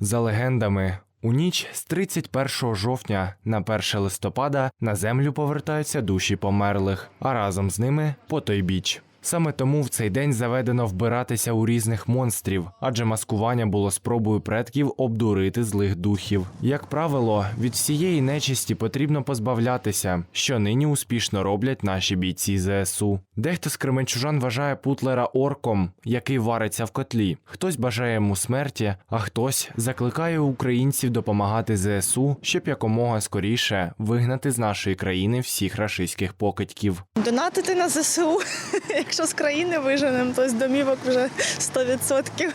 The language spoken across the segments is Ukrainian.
За легендами, у ніч з 31 жовтня на 1 листопада на землю повертаються душі померлих, а разом з ними потойбіч. Саме тому в цей день заведено вбиратися у різних монстрів, адже маскування було спробою предків обдурити злих духів. Як правило, від всієї нечисті потрібно позбавлятися, що нині успішно роблять наші бійці ЗСУ. Дехто з кременчужан вважає Путлера орком, який вариться в котлі. Хтось бажає йому смерті, а хтось закликає українців допомагати ЗСУ, щоб якомога скоріше вигнати з нашої країни всіх рашистських покидьків. Донатити на ЗСУ. Якщо з країни виженемо, то з домівок вже 100%.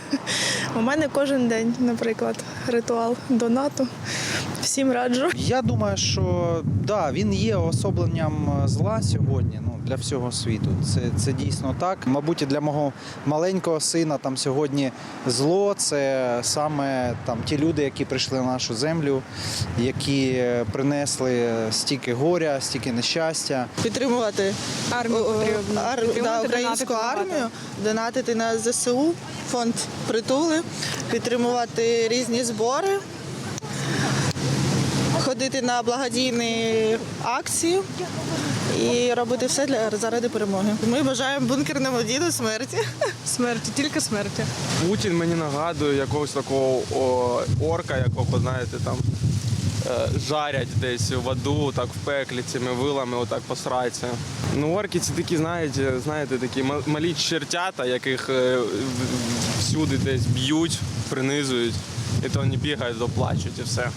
У мене кожен день, наприклад, ритуал донату. Всім раджу. Я думаю, що да, він є особленням е, зла сьогодні. Ну для всього світу. Це, це дійсно так. Мабуть, і для мого маленького сина там сьогодні зло це саме там ті люди, які прийшли на нашу землю, які е, принесли стільки горя, стільки нещастя. підтримувати Армію потрібно. ар- Підтримувати, да, українську армію, донатити на ЗСУ, фонд притули, підтримувати різні збори, ходити на благодійні акції і робити все для заради перемоги. Ми бажаємо бункерному діду смерті. Смерті, тільки смерті. Путін мені нагадує якогось такого о, орка, якого, знаєте, там е, жарять десь в аду, так в пеклі цими вилами, отак по сраці. Ну, орки це такі, знаєте, знаєте, такі малі чертята, яких е, всюди десь б'ють, принизують, і то вони бігають, доплачуть і все.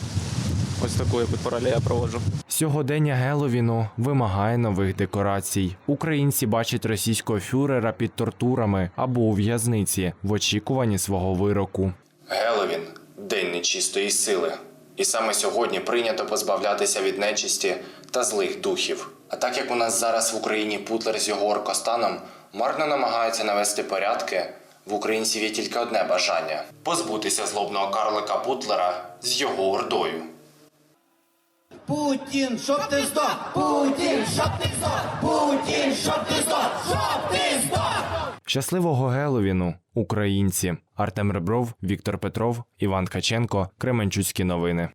Ось таку якусь паралель я проводжу. Сьогодення Геловіну вимагає нових декорацій. Українці бачать російського фюрера під тортурами або у в'язниці в очікуванні свого вироку. Геловін день нечистої сили. І саме сьогодні прийнято позбавлятися від нечисті та злих духів. А так як у нас зараз в Україні Путлер з його оркостаном марно намагаються навести порядки, в українців є тільки одне бажання позбутися злобного карлика Путлера з його ордою. Путін, щоб ти здох! Путін, щоб ти здох! Путін, щоб ти здох! Щоб ти здох! Щасливого Геловіну, українці! Артем Ребров, Віктор Петров, Іван Каченко, Кременчуцькі новини.